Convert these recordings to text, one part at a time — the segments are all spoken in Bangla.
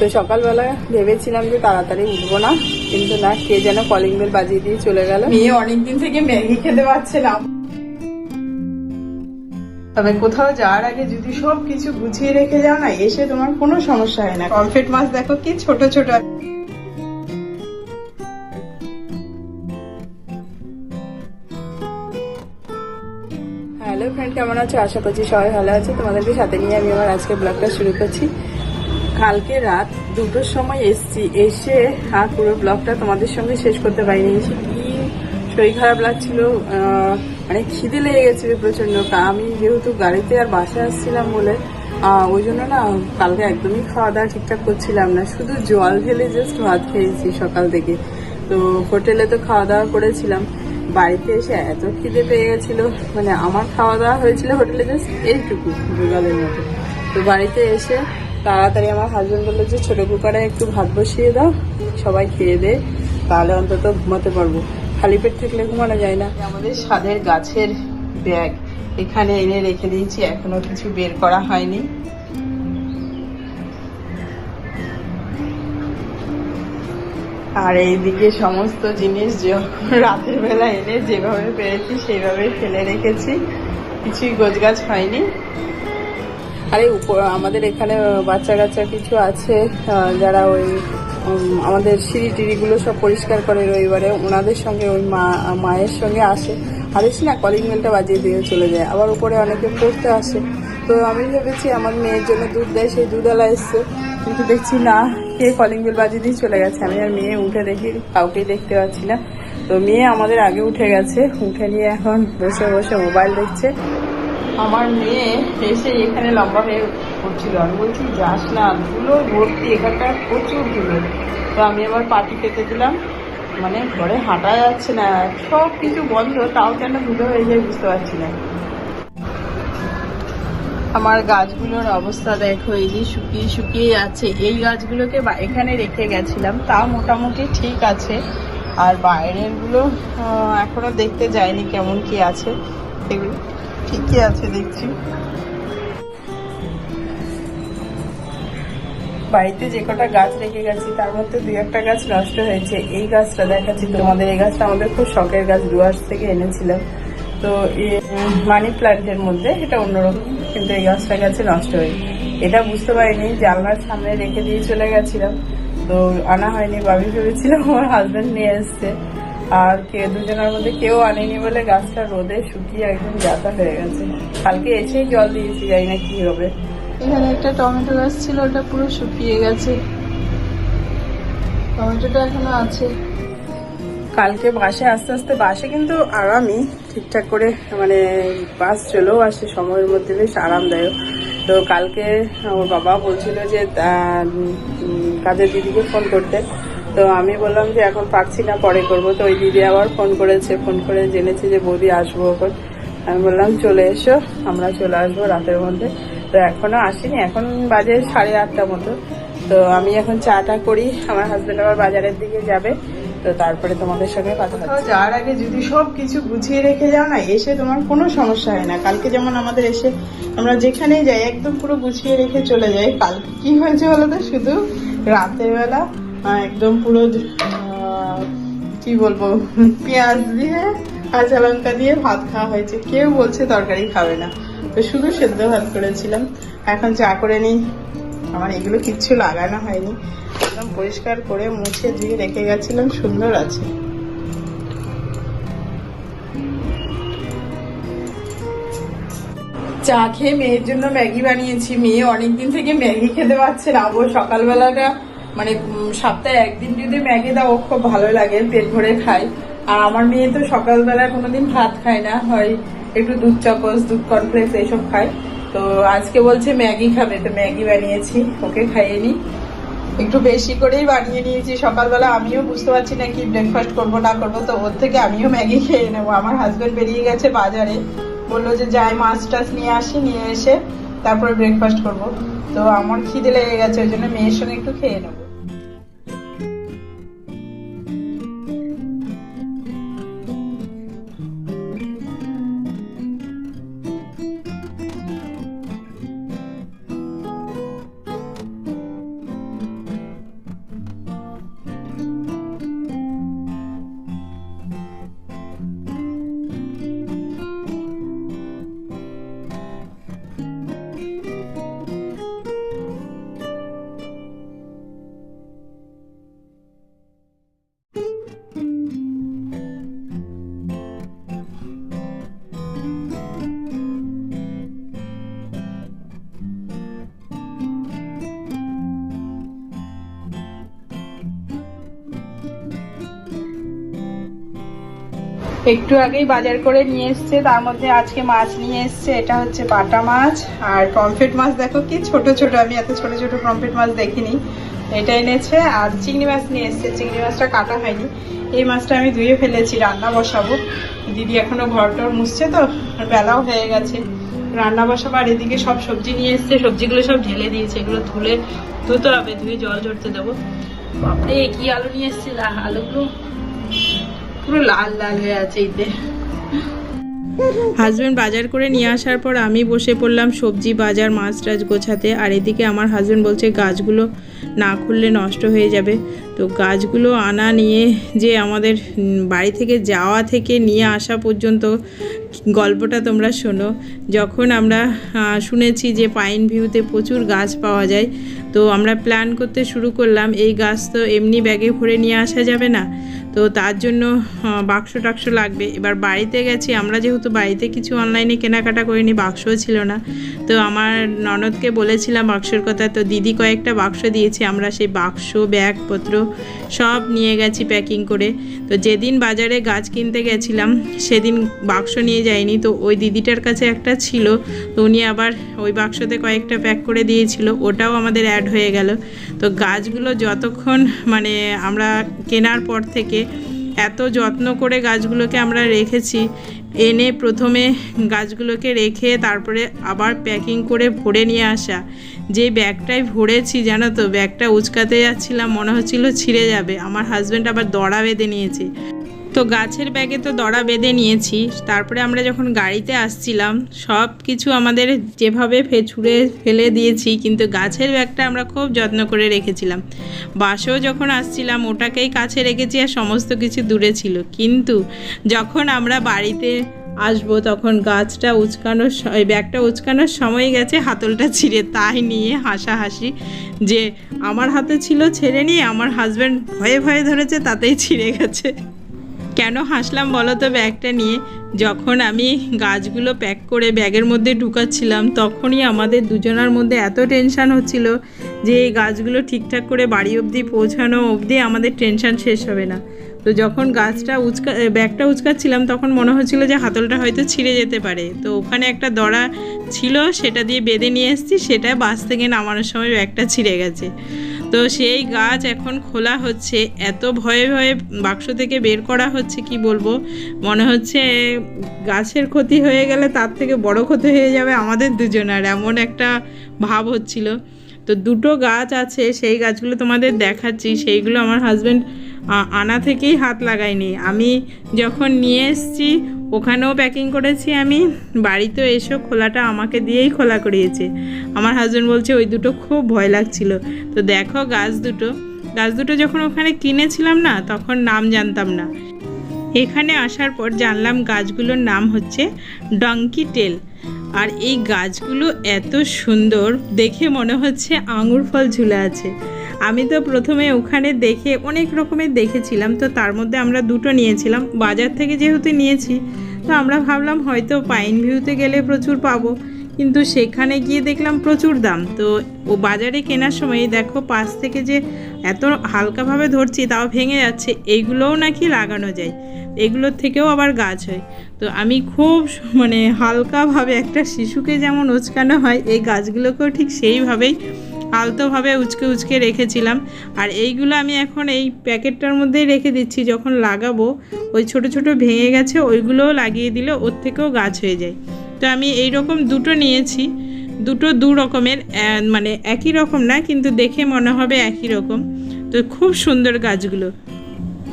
তো সকালবেলা ভেবেছিলাম যে তাড়াতাড়ি উঠবো না কিন্তু না কে যেন কলিং বেল বাজিয়ে দিয়ে চলে গেল। মেয়ে অনেকদিন থেকে ম্যাগি খেতে পারছিলাম তবে কোথাও যাওয়ার আগে যদি সব কিছু গুছিয়ে রেখে যাও না এসে তোমার কোনো সমস্যা হয় না। কমফেট মাছ দেখো কি ছোট ছোট। হ্যালো ফ্রেন্ড কেমন আছো? আশা করছি সবাই ভালো আছে। তোমাদেরকে সাথে নিয়ে আমি আমার আজকে ব্লগটা শুরু করছি। কালকে রাত দুটোর সময় এসছি। এসে আর পুরো ব্লগটা তোমাদের সঙ্গে শেষ করতে পারিনি। এসে কি শরীর খারাপ লাগছিল মানে খিদে লেগে গেছিল প্রচণ্ড তা আমি যেহেতু গাড়িতে আর বাসায় আসছিলাম বলে ওই জন্য না কালকে একদমই খাওয়া দাওয়া ঠিকঠাক করছিলাম না। শুধু জল ঢেলে জাস্ট ভাত খেয়েছি সকাল থেকে। তো হোটেলে তো খাওয়া দাওয়া করেছিলাম। বাড়িতে এসে এত খিদে পেয়ে গেছিল মানে আমার খাওয়া দাওয়া হয়েছিল হোটেলে জাস্ট এইটুকু দুগালের মতো। তো বাড়িতে এসে তাড়াতাড়ি আমার হাজবেন্ড বলল যে, ছোটো কুকারে একটু ভাত বসিয়ে দাও, সবাই খেয়ে দে, তাহলে অন্তত ঘুমাতে পারব। খালি পেট থাকলে ঘুমানো যায় না। আমাদের স্বাদের গাছের ব্যাগ, এখানে এনে রেখে দিয়েছি, এখনও কিছু বের করা হয়নি। আর এইদিকে সমস্ত জিনিস রাতের বেলা এনে যেভাবে পেরেছি, সেইভাবে ফেলে রেখেছি। কিছুই গোছগাছ হয়নি। আরে উপর আমাদের এখানে বাচ্চা কাচ্চা কিছু আছে যারা ওই আমাদের সিঁড়ি টিড়িগুলো সব পরিষ্কার করে রবিবারে। ওনাদের সঙ্গে ওই মা, মায়ের সঙ্গে আসে। এসে না কলিং বেলটা বাজিয়ে দিয়ে চলে যায়। আবার উপরে অনেকে পড়তে আসে। তো আমি ভেবেছি আমার মেয়ের জন্য দুধ দেয়, সেই দুধওয়ালা এসছে। কিন্তু দেখছি না, কে কলিং বেল বাজিয়ে দিয়ে চলে গেছে। আমি আর মেয়ে উঠে দেখি, কাউকেই দেখতে পাচ্ছি না। তো মেয়ে আমাদের আগে উঠে গেছে। উঠে নিয়ে এখন বসে বসে মোবাইল দেখছে। আমার মেয়ে এসে এখানে লম্বা হয়ে পড়ছিল আমি বলছি যাস না ধুলো ভর্তি এখানটা প্রচুর ধুলো। তো আমি আবার পাটি পেতে দিলাম। মানে ঘরে হাঁটা যাচ্ছে না সব কিছু বন্ধ তাও কেন ধুলো হয়ে যায় বুঝতে পারছি না। আমার গাছগুলোর অবস্থা দেখো এই যে শুকিয়ে শুকিয়ে যাচ্ছে। এই গাছগুলোকে এখানে রেখে গেছিলাম তা মোটামুটি ঠিক আছে। আর বাইরেরগুলো আহ, এখনও দেখতে যায়নি কেমন কি আছে। এগুলো ঠিকই আছে, দেখছি। বাড়িতে যে কটা গাছ রেখে গেছি, তার মধ্যে দুই একটা গাছ নষ্ট হয়েছে। এই গাছটা দেখাচ্ছি তোমাদের। এই গাছটা আমাদের খুব শখের গাছ ডুয়ার্স থেকে এনেছিলাম তো মানি প্ল্যান্টের মধ্যে এটা অন্যরকম, কিন্তু এই গাছটা গেছে নষ্ট হয়ে এটা বুঝতে পারিনি, জানলার সামনে রেখে দিয়ে চলে গেছিলাম। তো আনা হয়নি, ভাবি ভেবেছিলাম আমার হাজবেন্ড নিয়ে এসছে। আর কে দুজনের মধ্যে কেউ আনেনি বলে গাছটা রোদে শুকিয়ে একদম জাতা হয়ে গেছে। কালকে এসেই জল দিয়েছি জানি না কি হবে। এখানে একটা টমেটো গাছ ছিল ওটা পুরো শুকিয়ে গেছে। টমেটোটা এখনও আছে। কালকে বাসে আস্তে আস্তে বাসে কিন্তু আরামই ঠিকঠাক করে মানে বাস চলেও আসে সময়ের মধ্যে বেশ আরামদায়ক। তো কালকে ওর বাবা বলছিল যে কাজের দিদিকে ফোন করতে। তো আমি বললাম যে এখন পারছি না পরে করব। তো ওই দিদি আবার ফোন করেছে ফোন করে জেনেছে যে বৌদি আসব ওখন। আমি বললাম চলে এসো আমরা চলে আসব রাতের মধ্যে। তো এখনও আসেনি এখন বাজে সাড়ে আটটা মতো। তো আমি এখন চাটা করি আমার হাজব্যান্ড আবার বাজারের দিকে যাবে। তো তারপরে তোমাদের সঙ্গে কথা হচ্ছে। যাওয়ার আগে যদি সব কিছু গুছিয়ে রেখে যাও না এসে তোমার কোনো সমস্যা হয় না। কালকে যেমন আমাদের এসে আমরা যেখানেই যাই একদম পুরো গুছিয়ে রেখে চলে যাই। কালকে কি হয়েছে বলো তো? শুধু রাতের বেলা একদম পুরো কি বলব, পেঁয়াজ দিয়ে কাঁচা লঙ্কা দিয়ে ভাত খাওয়া হয়েছে। কেউ বলছে তরকারি খাবে না। তো শুধু সেদ্ধ ভাত করেছিলাম। এখন চা করে নিই। আমার এগুলো কিচ্ছু লাগানো হয়নি। একদম পরিষ্কার করে মুছে ধুয়ে রেখে গেছিলাম। সুন্দর আছে। চা খেয়ে মেয়ের জন্য ম্যাগি বানিয়েছি। মেয়ে অনেকদিন থেকে ম্যাগি খেতে পারছে না। সকালবেলাটা মানে সপ্তাহে একদিন যদি ম্যাগি দাও, খুব ভালো লাগে, পেট ভরে খায় আর আমার মেয়ে তো সকালবেলা কোনোদিন ভাত খায় না, হয় একটু দুধ চাপস, দুধ কর্নফ্লেক্স এইসব খায়। তো আজকে বলছে ম্যাগি খাবে, তো ম্যাগি বানিয়েছি, ওকে খাইয়ে নি। একটু বেশি করেই বানিয়ে নিয়েছি। সকালবেলা আমিও বুঝতে পারছি না কি ব্রেকফাস্ট করব, না করব, তো ওর থেকে আমিও ম্যাগি খেয়ে নেব। আমার হাজব্যান্ড বেরিয়ে গেছে বাজারে। বলল যে, যাই, মাছ টাছ নিয়ে আসি, নিয়ে এসে তারপরে ব্রেকফাস্ট করব। তো আমার খিদে লেগে গেছে, ওই জন্য মেয়ের সঙ্গে একটু খেয়ে নেব। একটু আগেই বাজার করে নিয়ে এসছে। তার মধ্যে আজকে মাছ নিয়ে এসছে। এটা হচ্ছে বাটা মাছ আর পমফ্রেট মাছ। দেখো কি ছোট ছোট। আমি এত ছোট ছোট পমফ্রেট মাছ দেখিনি। এটা এনেছে আর চিংড়ি মাছ নিয়ে এসছে। চিংড়ি মাছটা কাটা হয়নি। এই মাছটা আমি ধুয়ে ফেলেছি, রান্না বসাবো। দিদি এখনও ঘর টর মুছছে তো, আর বেলাও হয়ে গেছে। রান্না বসাবো, আর এদিকে সব সবজি নিয়ে এসছে। সবজিগুলো সব ঢেলে দিয়েছে। এগুলো ধুলে ধুতে হবে, ধুয়ে জল ঝরতে দেবো। বাপরে, কি আলু নিয়ে এসছে? আলুগুলো পুরো লাল লাল হয়ে আছে এতে হাজবেন্ড বাজার করে নিয়ে আসার পর আমি বসে পড়লাম সবজি বাজার, মাছ টাছ গোছাতে। আর এদিকে আমার হাজব্যান্ড বলছে, গাছগুলো না খুললে নষ্ট হয়ে যাবে। তো গাছগুলো আনা নিয়ে যে আমাদের বাড়ি থেকে যাওয়া থেকে নিয়ে আসা পর্যন্ত গল্পটা তোমরা শোনো। যখন আমরা শুনেছি যে পাইন ভিউতে প্রচুর গাছ পাওয়া যায়, তো আমরা প্ল্যান করতে শুরু করলাম, এই গাছ তো এমনি ব্যাগে ভরে নিয়ে আসা যাবে না। তো তার জন্য বাক্স টাক্স লাগবে। এবার বাড়িতে গেছি, আমরা যেহেতু বাড়িতে কিছু অনলাইনে কেনাকাটা করিনি, বাক্সও ছিল না। তো আমার ননদকে বলেছিলাম বাক্সের কথা তো দিদি কয়েকটা বাক্স দিয়েছে। আমরা সেই বাক্স, ব্যাগপত্র সব নিয়ে গেছি প্যাকিং করে। তো যেদিন বাজারে গাছ কিনতে গেছিলাম, সেদিন বাক্স নিয়ে যাইনি। তো ওই দিদিটার কাছে একটা ছিল, তো উনি আবার ওই বাক্সতে কয়েকটা প্যাক করে দিয়েছিল, ওটাও আমাদের অ্যাড হয়ে গেল। তো গাছগুলো যতক্ষণ মানে আমরা কেনার পর থেকে এত যত্ন করে গাছগুলোকে আমরা রেখেছি এনে প্রথমে গাছগুলোকে রেখে তারপরে আবার প্যাকিং করে ভরে নিয়ে আসা। যে ব্যাগটাই ভরেছি, জানো তো, ব্যাগটা উচকাতে যাচ্ছিলাম, মনে হচ্ছিল ছিঁড়ে যাবে। আমার হাজব্যান্ড আবার দড়া বেঁধে নিয়েছে। তো গাছের ব্যাগে তো দড়া বেঁধে নিয়েছি। তারপরে আমরা যখন গাড়িতে আসছিলাম সব কিছু আমাদের যেভাবে ছুঁড়ে ফেলে দিয়েছি, কিন্তু গাছের ব্যাগটা আমরা খুব যত্ন করে রেখেছিলাম। বাসেও যখন আসছিলাম, ওটাকেই কাছে রেখেছি আর সমস্ত কিছু দূরে ছিল। কিন্তু যখন আমরা বাড়িতে আসব, তখন গাছটা উচকানোর এই ব্যাগটা উচকানোর সময় গেছে হাতলটা ছিঁড়ে। তাই নিয়ে হাসাহাসি যে আমার হাতে ছিল ছেড়ে নিয়ে, আমার হাজব্যান্ড ভয়ে ভয়ে ধরেছে, তাতেই ছিঁড়ে গেছে। কেন হাসলাম বলো তো ব্যাগটা নিয়ে? যখন আমি গাছগুলো প্যাক করে ব্যাগের মধ্যে ঢুকাচ্ছিলাম, তখনই আমাদের দুজনার মধ্যে এত টেনশান হচ্ছিল যে এই গাছগুলো ঠিকঠাক করে বাড়ি অবধি পৌঁছানো অবধি আমাদের টেনশান শেষ হবে না। তো যখন গাছটা উচকা ব্যাগটা উচকাচ্ছিলাম, তখন মনে হচ্ছিল যে হাতলটা হয়তো ছিঁড়ে যেতে পারে। তো ওখানে একটা দড়া ছিল, সেটা দিয়ে বেঁধে নিয়ে এসেছি, সেটা বাস থেকে নামানোর সময় ব্যাগটা ছিঁড়ে গেছে। তো সেই গাছ এখন খোলা হচ্ছে। এত ভয়ে ভয়ে বাক্স থেকে বের করা হচ্ছে, কি বলব? মনে হচ্ছে গাছের ক্ষতি হয়ে গেলে তার থেকে বড় ক্ষতি হয়ে যাবে আমাদের দুজনের, এমন একটা ভাব হচ্ছিল। তো দুটো গাছ আছে, সেই গাছগুলো তোমাদের দেখাচ্ছি। সেইগুলো আমার হাজব্যান্ড আনা থেকেই হাত লাগায়নি। আমি যখন নিয়ে এসেছি ওখানেও প্যাকিং করেছি আমি। বাড়িতেও এসেও খোলাটা আমাকে দিয়েই খোলা করিয়েছে। আমার হাজব্যান্ড বলছে, ওই দুটো খুব ভয় লাগছিল। তো দেখো গাছ দুটো। গাছ দুটো যখন ওখানে কিনেছিলাম না, তখন নাম জানতাম না। এখানে আসার পর জানলাম গাছগুলোর নাম হচ্ছে ডঙ্কি টেল আর এই গাছগুলো এত সুন্দর, দেখে মনে হচ্ছে আঙুর ফল ঝুলে আছে। আমি তো প্রথমে ওখানে দেখে অনেক রকমের দেখেছিলাম, তো তার মধ্যে আমরা দুটো নিয়েছিলাম। বাজার থেকে যেহেতু নিয়েছি, তো আমরা ভাবলাম হয়তো পাইন ভিউতে গেলে প্রচুর পাবো, কিন্তু সেখানে গিয়ে দেখলাম প্রচুর দাম। তো ও বাজারে কেনার সময় দেখো পাশ থেকে যে এত হালকাভাবে ধরছি তাও ভেঙে যাচ্ছে এইগুলোও নাকি লাগানো যায়। এগুলোর থেকেও আবার গাছ হয়। তো আমি খুব মানে হালকাভাবে একটা শিশুকে যেমন উচকানো হয়, এই গাছগুলোকেও ঠিক সেইভাবেই আলতোভাবে উচকে উচকে রেখেছিলাম। আর এইগুলো আমি এখন এই প্যাকেটটার মধ্যেই রেখে দিচ্ছি। যখন লাগাবো, ওই ছোট ছোট ভেঙে গেছে, ওইগুলোও লাগিয়ে দিলে ওর থেকেও গাছ হয়ে যায়। তো আমি এই রকম দুটো নিয়েছি। দুটো দু রকমের মানে একই রকম না, কিন্তু দেখে মনে হবে একই রকম। তো খুব সুন্দর গাছগুলো।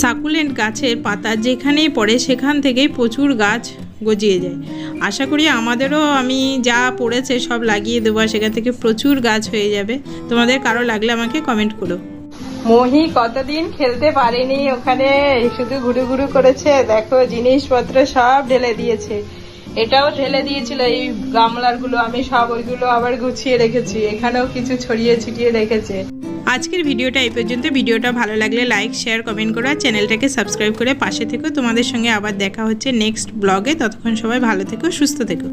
সাকুলেন্ট গাছের পাতা যেখানেই পড়ে, সেখান থেকেই প্রচুর গাছ গজিয়ে যায়। আশা করি আমাদেরও আমি যা পড়েছে সব লাগিয়ে দেবো সেখান থেকে প্রচুর গাছ হয়ে যাবে। তোমাদের কারও লাগলে আমাকে কমেন্ট করো। মহি কতদিন খেলতে পারেনি ওখানে? শুধু ঘুরু ঘুরু করেছে। দেখো, জিনিসপত্র সব ঢেলে দিয়েছে। এটাও ঢেলে দিয়েছিল। এই গামলারগুলো আমি সব ওইগুলো আবার গুছিয়ে রেখেছি। এখানেও কিছু ছড়িয়ে ছিটিয়ে রেখেছে। আজকের ভিডিওটা এই পর্যন্ত। ভিডিওটা ভালো লাগলে লাইক শেয়ার কমেন্ট করো আর চ্যানেলটাকে সাবস্ক্রাইব করে পাশে থেকো তোমাদের সঙ্গে আবার দেখা হচ্ছে নেক্সট ব্লগে ততক্ষণ সবাই ভালো থেকো, সুস্থ থেকো।